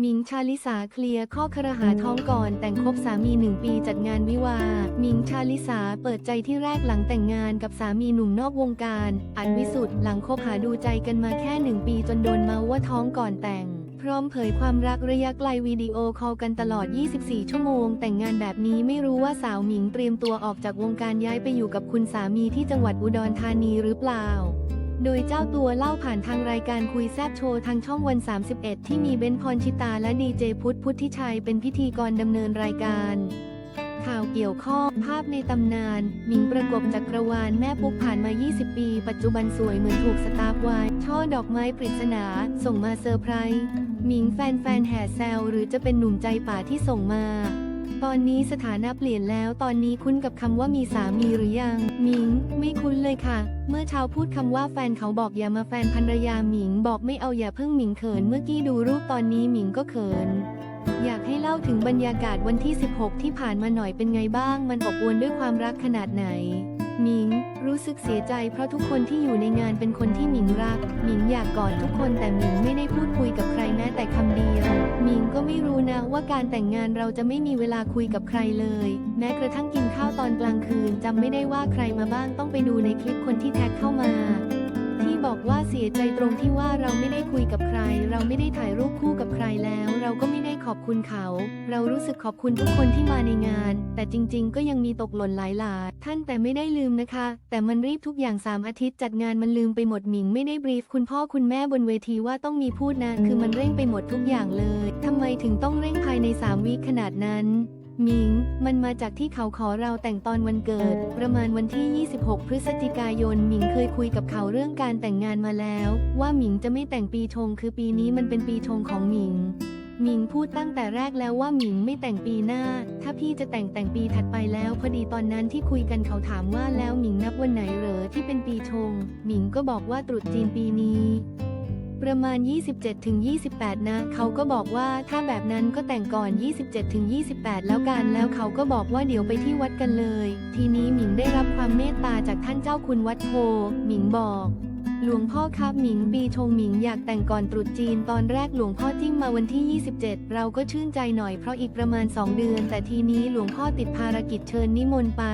หมิงชาลิสาเคลียร์ข้อครหาท้องก่อนแต่งคบสามีหนึ่งปีจัดงานวิวาหมิงชาลิสาเปิดใจที่แรกหลังแต่งงานกับสามีหนุ่มนอกวงการอันวิสุทธ์หลังคบหาดูใจกันมาแค่หนึ่งปีจนโดนเมาว่าท้องก่อนแต่ง พร้อมเผยความรักระยะไกลวิดีโอคอลกันตลอด 24 ชั่วโมง แต่งงานแบบนี้ไม่รู้ว่าสาวหมิงเตรียมตัวออกจากวงการย้ายไปอยู่กับคุณสามีที่จังหวัดอุดรธานีหรือเปล่า โดยเจ้าตัวเล่าผ่านทางรายการคุยแซบโชว์ทางช่องวัน 31 ที่มีเบนพรชิตาและดีเจพุทธพุทธิชัยเป็นพิธีกรดำเนินรายการ ข่าวเกี่ยวข้องภาพในตำนาน หมิงประกบจักรวาลแม่ปุ๊กผ่านมา 20 ปี ปัจจุบันสวยเหมือนถูกสตาร์ฟไว้ช่อดอกไม้ปริศนา ส่งมาเซอร์ไพรส์หมิงแฟนๆแห่แซวหรือจะเป็นหนุ่มใจป่าที่ส่งมา ตอนนี้สถานะเปลี่ยนแล้วตอนนี้คุ้นกับคำว่ามีสามีหรือยัง หมิง ไม่คุ้นเลยค่ะ เมื่อเช้าพูดคำว่าแฟนเขาบอกอย่ามาแฟนภรรยาหมิงบอกไม่เอาอย่าเพิ่งหมิงเขิน เมื่อกี้ดูรูปตอนนี้หมิงก็เขิน อยากให้เล่าถึงบรรยากาศวันที่ 16 ที่ผ่านมาหน่อยเป็นไงบ้าง มันอบอวลด้วยความรักขนาดไหน หมิง รู้สึกเสียใจเพราะทุกคนที่อยู่ในงานเป็นคนที่หมิงรัก อยากกอดทุกคนแต่หมิงไม่ได้พูดคุยกับใครแม้แต่คำเดียว หมิงก็ไม่รู้นะว่าการแต่งงานเราจะไม่มีเวลาคุยกับใครเลย แม้กระทั่งกินข้าวตอนกลางคืนจำไม่ได้ว่าใครมาบ้างต้องไปดูในคลิปคนที่แท็กเข้ามา ที่บอกว่า เสียใจตรงที่ว่าเราไม่ได้คุยกับใคร เราไม่ได้ถ่ายรูปคู่กับใครแล้ว เราก็ไม่ได้ขอบคุณเขา เรารู้สึกขอบคุณทุกคนที่มาในงาน แต่จริง ๆ ก็ยังมีตกหล่นหลายหลาท่านแต่ไม่ได้ลืมนะคะ แต่มันรีบทุกอย่าง 3 อาทิตย์จัดงานมันลืมไปหมดหมิงไม่ได้บรีฟคุณพ่อคุณแม่บนเวทีว่าต้องมีพูดนะคือมันเร่งไปหมดทุกอย่างเลยทำไมถึงต้องเร่งภายใน3วิขนาดนั้น มิง มันมาจากที่เขาขอเราแต่งตอนวันเกิด ประมาณวันที่ 26 พฤศจิกายนหมิงเคยคุยกับเขาเรื่องการแต่งงานมาแล้ว ว่าหมิงจะไม่แต่งปีชง คือปีนี้มันเป็นปีชงของหมิงหมิงพูดตั้งแต่แรกแล้วว่าหมิงไม่แต่งปีหน้า ถ้าพี่จะแต่งแต่งปีถัดไปแล้ว พอดีตอนนั้นที่คุยกันเขาถามว่าแล้วหมิงนับวันไหนเหรอที่เป็นปีชง หมิงก็บอกว่าตรุษจีนปีนี้ ประมาณ 27-28 นะ เขาก็บอกว่าถ้าแบบนั้นก็แต่งก่อน 27-28 แล้วกัน แล้วเขาก็บอกว่าเดี๋ยวไปที่วัดกันเลย ทีนี้หมิงได้รับความเมตตาจากท่านเจ้าคุณวัดโพ หมิงบอกหลวงพ่อครับหมิงปีชงหมิงอยากแต่งก่อนตรุษจีนตอนแรกหลวงพ่อจิ้มมาวันที่ 27 เราก็ชื่นใจหน่อยเพราะอีกประมาณ 2 เดือน แต่ทีนี้หลวงพ่อติดภารกิจเชิญนิมนต์ไป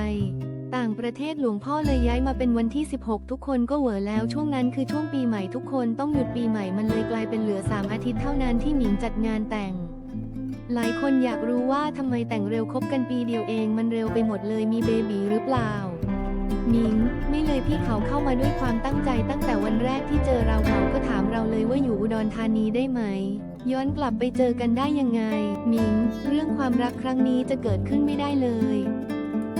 ต่างประเทศหลวงพ่อเลยย้ายมาเป็นวันที่ 16 ทุกคนก็เหวอแล้วช่วงนั้นคือช่วงปีใหม่ทุกคนต้องหยุดปีใหม่มันเลยกลายเป็นเหลือ 3 อาทิตย์เท่านั้นที่หมิงจัดงานแต่ง หลายคนอยากรู้ว่าทำไมแต่งเร็วคบกันปีเดียวเองมันเร็วไปหมดเลยมีเบบีหรือเปล่าหมิงไม่เลยพี่เขาเข้ามาด้วยความตั้งใจตั้งแต่วันแรกที่เจอเราเขาก็ถามเราเลยว่าอยู่อุดรธานีได้ไหม ย้อนกลับไปเจอกันได้ยังไงหมิงเรื่องความรักครั้งนี้จะเกิดขึ้นไม่ได้เลย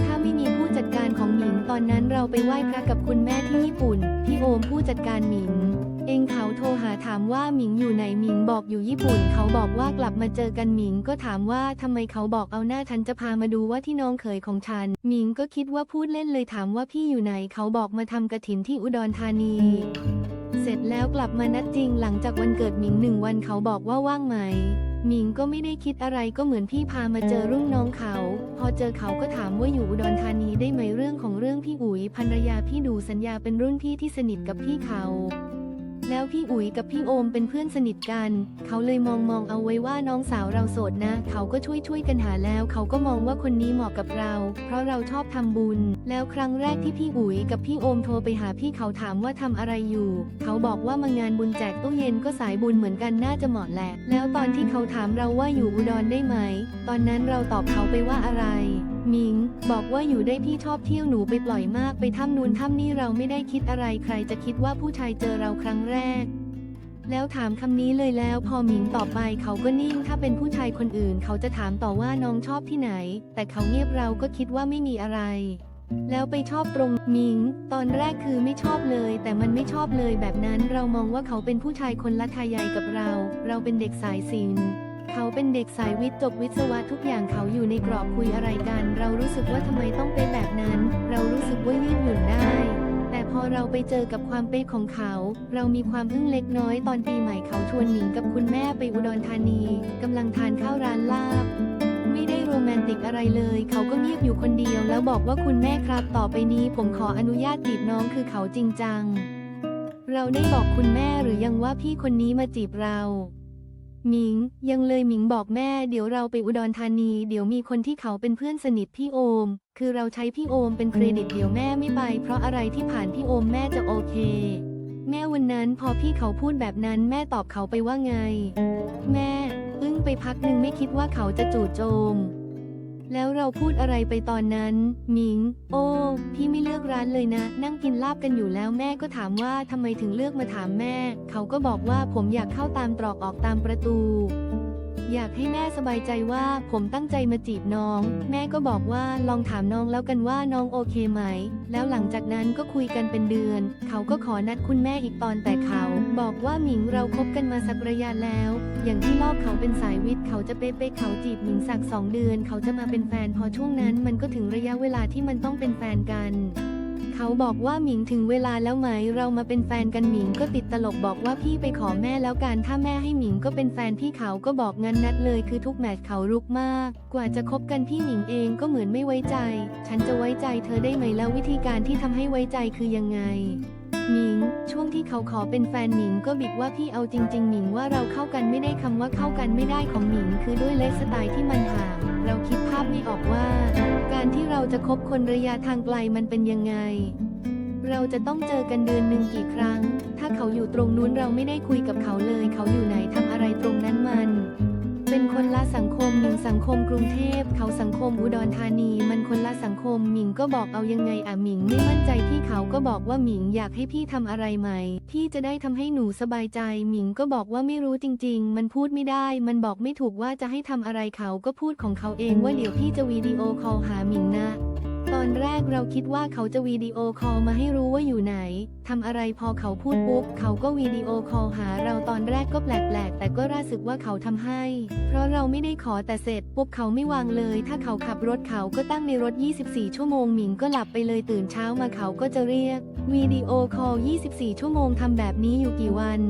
ถ้าไม่มี จัดการของหมิงตอนนั้นเราไปไหว้พระกับคุณแม่ที่ญี่ปุ่น พี่โอมผู้จัดการหมิง เองเขาโทรหาถามว่าหมิงอยู่ไหนหมิงบอกอยู่ญี่ปุ่น เขาบอกว่ากลับมาเจอกันหมิงก็ถามว่าทำไมเขาบอกเอาหน้าฉันจะพามาดูว่าที่น้องเขยของฉัน หมิงก็คิดว่าพูดเล่นเลยถามว่าพี่อยู่ไหนเขาบอกมาทำกระถินที่อุดรธานีเสร็จแล้วกลับมานัดจริงหลังจากวันเกิดหมิงหนึ่งวันเขาบอกว่าว่างไหม หมิงก็ไม่ได้คิดอะไรก็เหมือนพี่พามาเจอรุ่นน้องเขา พอเจอเขาก็ถามว่าอยู่อุดรธานีได้ไหมเรื่องของเรื่องพี่อุ๋ยภรรยาพี่ดูสัญญาเป็นรุ่นพี่ที่สนิทกับพี่เขา แล้วพี่อุ๋ยกับพี่โอมเป็นเพื่อนสนิทกัน เขาเลยมองมองเอาไว้ว่าน้องสาวเราโสดนะ เขาก็ช่วยช่วยกันหาแล้ว เขาก็มองว่าคนนี้เหมาะกับเรา เพราะเราชอบทำบุญ แล้วครั้งแรกที่พี่อุ๋ยกับพี่โอมโทรไปหาพี่เขาถามว่าทำอะไรอยู่ เขาบอกว่ามางานบุญแจกตู้เย็นก็สายบุญเหมือนกันน่าจะเหมาะแหละ แล้วตอนที่เขาถามเราว่าอยู่อุดรได้ไหม ตอนนั้นเราตอบเขาไปว่าอะไร มิง บอกว่าอยู่ได้พี่ชอบเที่ยวหนูไปปล่อยมากไปถ้ำนูนถ้ำนี่เราไม่ได้คิดอะไรใครจะคิดว่าผู้ชายเจอเราครั้งแรก แล้วถามคำนี้เลยแล้วพอหมิงตอบไปเขาก็นิ่งถ้าเป็นผู้ชายคนอื่น เขาจะถามต่อว่าน้องชอบที่ไหน แต่เขาเงียบเราก็คิดว่าไม่มีอะไร แล้วไปชอบตรงมิง ตอนแรกคือไม่ชอบเลย แต่มันไม่ชอบเลยแบบนั้นเรามองว่าเขาเป็นผู้ชายคนละทายายกับเรา เราเป็นเด็กสายศิลป์ เขาเป็นเด็กสายวิทย์จบวิศวะทุกอย่างเขาอยู่ในกรอบคุยอะไรกัน เรารู้สึกว่าทำไมต้องเป็นแบบนั้น เรารู้สึกว่ายืดหยุ่นได้ แต่พอเราไปเจอกับความเป๊ะของเขา เรามีความอึ้งเล็กน้อยตอนปีใหม่เขาชวนหมิงกับคุณแม่ไปอุดรธานีกำลังทานข้าวร้านลาบไม่ได้โรแมนติกอะไรเลย เขาก็เงียบอยู่คนเดียวแล้วบอกว่าคุณแม่ครับ ต่อไปนี้ผมขออนุญาตจีบน้องคือเขาจริงจัง เราได้บอกคุณแม่หรือยังว่าพี่คนนี้มาจีบเรา หมิง ยังเลยหมิงบอกแม่เดี๋ยวเราไปอุดรธานี เดี๋ยวมีคนที่เขาเป็นเพื่อนสนิทพี่โอม คือเราใช้พี่โอมเป็นเครดิตเดี๋ยวแม่ไม่ไป เพราะอะไรที่ผ่านพี่โอมแม่จะโอเค แม่วันนั้นพอพี่เขาพูดแบบนั้นแม่ตอบเขาไปว่าไง แม่ อึ้งไปพักหนึ่งไม่คิดว่าเขาจะจู่โจม แล้วเราพูดอะไรไปตอนนั้นหมิง โอ้ พี่ไม่เลือกร้านเลยนะ นั่งกินลาบกันอยู่แล้วแม่ก็ถามว่าทำไมถึงเลือกมาถามแม่ เขาก็บอกว่าผมอยากเข้าตามตรอกออกตามประตู อยากให้แม่สบายใจว่าผมตั้งใจมาจีบน้อง แม่ก็บอกว่าลองถามน้องแล้วกันว่าน้องโอเคไหม แล้วหลังจากนั้นก็คุยกันเป็นเดือน เขาก็ขอนัดคุณแม่อีกตอนแต่เขา บอกว่าหมิงเราคบกันมาสักระยะแล้ว อย่างที่ลอกเขาเป็นสายวิทย์เขาจะเป๊ะๆเขาจีบหมิงสักสองเดือน เขาจะมาเป็นแฟนพอช่วงนั้นมันก็ถึงระยะเวลาที่มันต้องเป็นแฟนกัน เขาบอกว่าหมิงถึงเวลาแล้วไหม เรามาเป็นแฟนกันหมิงก็ติดตลกบอกว่าพี่ไปขอแม่แล้วการถ้าแม่ให้หมิงก็เป็นแฟนพี่เขาก็บอกงั้นนัดเลยคือทุกแมตช์เขารุกมาก กว่าจะคบกันพี่หมิงเองก็เหมือนไม่ไว้ใจ ฉันจะไว้ใจเธอได้ไหมแล้ววิธีการที่ทำให้ไว้ใจคือยังไง หมิง ช่วงที่เขาขอเป็นแฟนหมิงก็บิดว่าพี่เอาจริง ๆ หมิงว่าเราเข้ากันไม่ได้คำว่าเข้ากันไม่ได้ของหมิง คือด้วยไลฟ์สไตล์ที่มันห่าง เราคิดภาพไม่ออกว่า การที่เราจะคบคนระยะทางไกลมันเป็นยังไง เราจะต้องเจอกันเดือนหนึ่งกี่ครั้ง ถ้าเขาอยู่ตรงนู้นเราไม่ได้คุยกับเขาเลย เขาอยู่ไหนทำอะไรตรงนั้นมัน เป็นคนละสังคมหมิงสังคมกรุงเทพ เขาสังคมอุดรธานี มันคนละสังคมหมิงก็บอกเอายังไงอะหมิงไม่มั่นใจพี่เขาก็บอกว่าหมิงอยากให้พี่ทำอะไรไหมพี่จะได้ทำให้หนูสบายใจ หมิงก็บอกว่าไม่รู้จริง ๆ มันพูดไม่ได้ มันบอกไม่ถูกว่าจะให้ทำอะไรเขาก็พูดของเขาเองว่าเดี๋ยวพี่จะวิดีโอคอลหาหมิงนะ อนแรกเราคิดว่าเขาจะวิดีโอคอลมาให้รู้ว่าอยู่ไหนทำอะไรพอเขาพูดปุ๊บ เขาก็วิดีโอคอลหาเราตอนแรกก็แปลกๆ แต่ก็รู้สึกว่าเขาทำให้ เพราะเราไม่ได้ขอแต่เสร็จปุ๊บเขาไม่วางเลย ถ้าเขาขับรถเขาก็ตั้งในรถ 24 ชั่วโมงหมิงก็หลับไปเลยตื่นเช้ามาเขาก็จะเรียกวิดีโอคอล 24 ชั่วโมงทำแบบนี้อยู่กี่วัน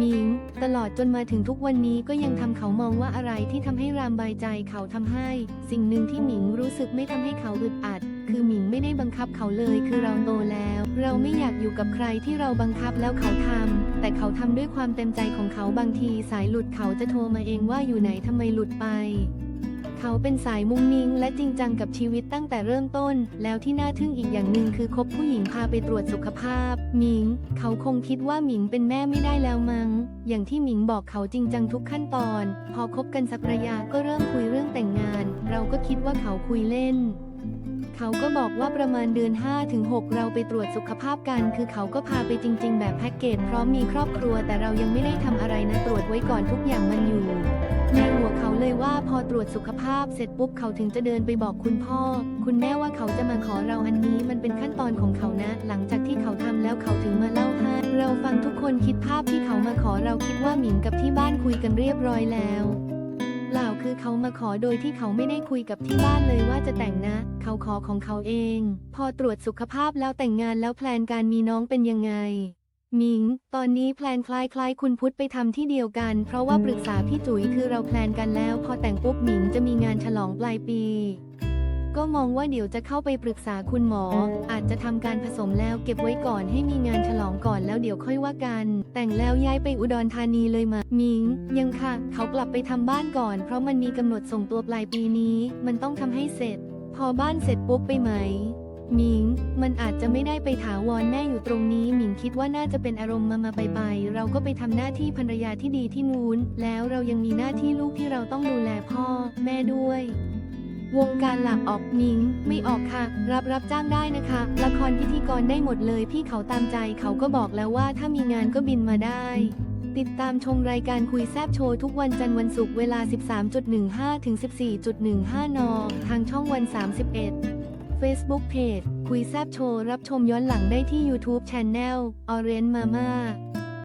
มิง ตลอดจนมาถึงทุกวันนี้ก็ยังทำเขามองว่าอะไรที่ทำให้รามใบายใจเขาทำให้ สิ่งหนึ่งที่หมิงรู้สึกไม่ทำให้เขาอึดอัด คือหมิงไม่ได้บังคับเขาเลยคือเราโตแล้ว เราไม่อยากอยู่กับใครที่เราบังคับแล้วเขาทำแต่เขาทำด้วยความเต็มใจของเขาบางทีสายหลุดเขาจะโทรมาเองว่าอยู่ไหนทำไมหลุดไป เขาเป็นสายมุงมิงและจริงจังกับชีวิตตั้งแต่เริ่มต้น แล้วที่น่าทึ่งอีกอย่างหนึ่งคือคบผู้หญิงพาไปตรวจสุขภาพ หมิง เขาคงคิดว่าหมิงเป็นแม่ไม่ได้แล้วมัง้ง อย่างที่หมิงบอกเขาจริงจังทุกขั้นตอน พอคบกันสักระยะก็เริ่มคุยเรื่องแต่งงาน เราก็คิดว่าเขาคุยเล่น เขาก็บอกว่าประมาณเดือน 5-6 เราไปตรวจสุขภาพกัน คือเขาก็พาไปจริง ๆ แบบแพ็กเกจพร้อมมีครอบครัว แต่เรายังไม่ได้ทำอะไรนะตรวจไว้ก่อนทุกอย่างมันอยู่ในหัวเขาเลยว่าพอตรวจสุขภาพเสร็จปุ๊บเขาถึงจะเดินไปบอกคุณพ่อ คุณแม่ว่าเขาจะมาขอเราอันนี้มันเป็นขั้นตอนของเขานะ หลังจากที่เขาทำแล้วเขาถึงมาเล่าให้เราฟังทุกคนคิดภาพที่เขามาขอเราคิดว่าหมิงกับที่บ้านคุยกันเรียบร้อยแล้ว เขามาขอโดยที่เขาไม่ได้คุยกับที่บ้านเลยว่าจะแต่งนะ เขาขอของเขาเอง พอตรวจสุขภาพแล้วแต่งงานแล้วแพลนการมีน้องเป็นยังไงหมิง ตอนนี้แพลนคล้ายๆ คุณพุทธไปทำที่เดียวกัน เพราะว่าปรึกษาพี่จุ๋ยคือเราแพลนกันแล้ว พอแต่งปุ๊บหมิงจะมีงานฉลองปลายปี ก็มองว่าเดี๋ยวจะเข้าไปปรึกษาคุณหมอ อาจจะทำการผสมแล้วเก็บไว้ก่อนให้มีงานฉลองก่อนแล้วเดี๋ยวค่อยว่ากัน แต่งแล้วย้ายไปอุดรธานีเลยมาหมิง ยังค่ะ เขากลับไปทำบ้านก่อน เพราะมันมีกำหนดส่งตัวปลายปีนี้ มันต้องทำให้เสร็จ พอบ้านเสร็จปุ๊บไปไหมหมิง มันอาจจะไม่ได้ไปถาวรแม่อยู่ตรงนี้หมิงคิดว่าน่าจะเป็นอารมณ์มามาไปไปเราก็ไปทำหน้าที่ภรรยาที่ดีที่นู้น แล้วเรายังมีหน้าที่ลูกที่เราต้องดูแลพ่อ แม่ด้วย วงการหลักออกหมิง ไม่ออกค่ะ รับรับจ้างได้นะคะ ละครพิธีกรได้หมดเลยพี่เขาตามใจเขาก็บอกแล้วว่าถ้ามีงานก็บินมาได้ ติดตามชมรายการคุยแซบโชว์ทุกวันจันทร์วันศุกร์เวลา 13.15 ถึง 14.15 น ทางช่องวัน 31 Facebook Page คุยแซบโชว์รับชมย้อนหลังได้ที่ YouTube Channel Orange Mama